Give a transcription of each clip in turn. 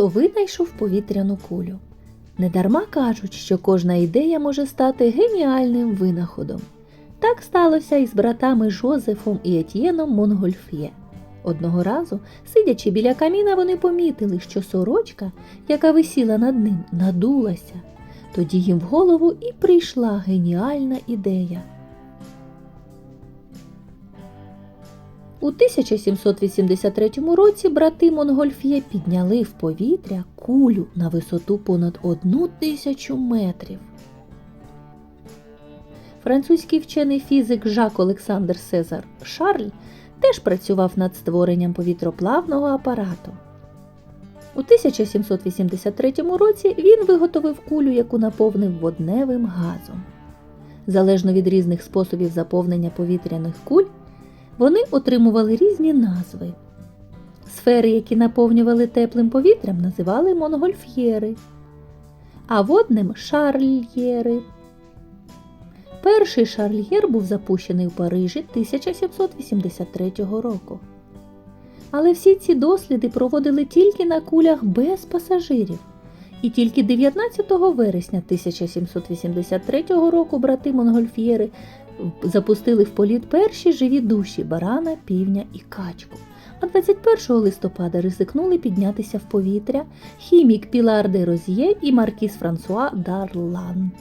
хто винайшов повітряну кулю. Недарма кажуть, що кожна ідея може стати геніальним винаходом. Так сталося і з братами Жозефом і Етьєном Монгольф'є. Одного разу, сидячи біля каміна, вони помітили, що сорочка, яка висіла над ним, надулася. Тоді їм в голову і прийшла геніальна ідея. У 1783 році брати Монгольф'є підняли в повітря кулю на висоту понад одну тисячу метрів. Французький вчений фізик Жак Олександр Сезар Шарль теж працював над створенням повітроплавного апарату. У 1783 році він виготовив кулю, яку наповнив водневим газом. Залежно від різних способів заповнення повітряних куль, вони отримували різні назви. Сфери, які наповнювали теплим повітрям, називали монгольф'єри, а водним шарльєри. Перший шарльєр був запущений у Парижі 1783 року. Але всі ці досліди проводили тільки на кулях без пасажирів. І тільки 19 вересня 1783 року брати Монгольф'єри запустили в політ перші живі душі барана, півня і качку. А 21 листопада ризикнули піднятися в повітря хімік Пілар де Роз'є і маркіз Франсуа Дарланд.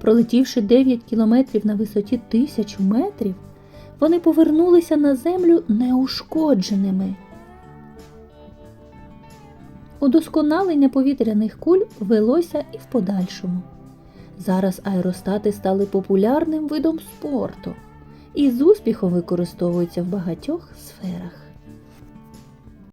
Пролетівши 9 кілометрів на висоті тисячу метрів, вони повернулися на землю неушкодженими. Удосконалення повітряних куль велося і в подальшому. Зараз аеростати стали популярним видом спорту і з успіхом використовуються в багатьох сферах.